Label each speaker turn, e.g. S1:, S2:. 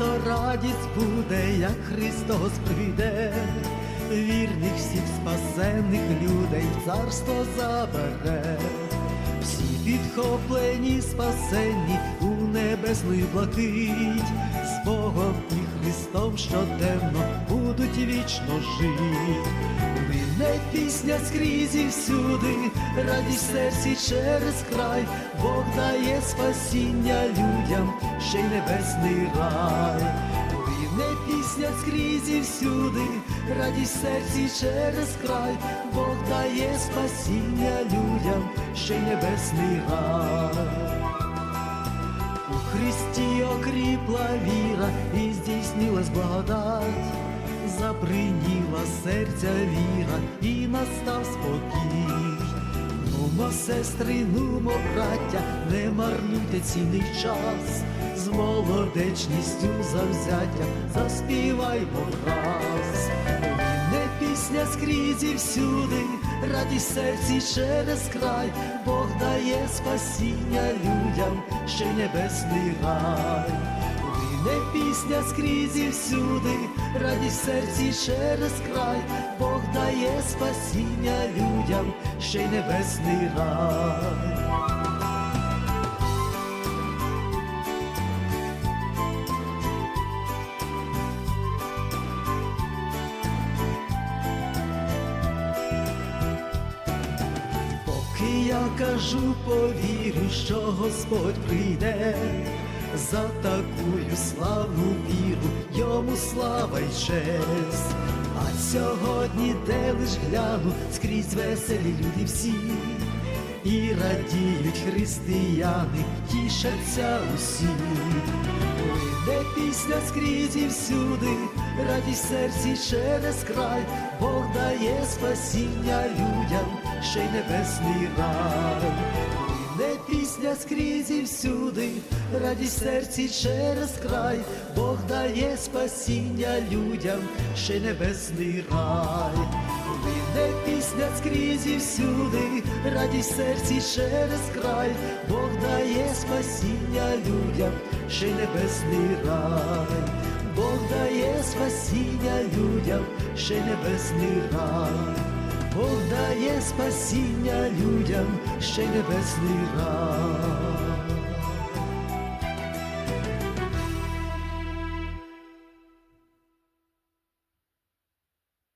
S1: то радість буде, як Христос прийде, вірних всіх спасенних людей в царство забере, всі підхоплені, спасенні у небесну блакить, Богом і Христом щоденно будуть вічно жить. Мине пісня скрізь і всюди, радість серці через край, Бог дає спасіння людям, ще й небесний рай. Мине пісня скрізь і всюди, радість серці через край, Бог дає спасіння людям, ще й небесний рай. У Христі окріпла віра і здійснилась благодать, заприніла серця віра і настав спокій. Нумо, сестри, нумо, браття, не марнуйте цінний час, з молодечністю завзяття заспіваймо враз. Пісня скрізь і всюди, радість серці через край, Бог дає спасіння людям, ще небесний рай. Не пісня скрізь і всюди, радість серці через край, Бог дає спасіння людям, ще й небесний рай. Я кажу, повірю, що Господь прийде, за такую славну віру, йому слава й честь. А сьогодні, де лиш гляну, скрізь веселі люди всі, і радіють християни, тішаться усі. Лине пісня скрізь і всюди, радість серці через край, Бог дає спасіння людям, ще й небесний рай. Лине пісня скрізь і всюди, радість серці через край, Бог дає спасіння людям, ще й небесний рай. Скрізь і всюди, радість серці через край, Бог дає спасіння людям, ще небесний рай, Бог дає спасіння людям, ще небесний рай, Бог дає спасіння людям, ще небесний рай.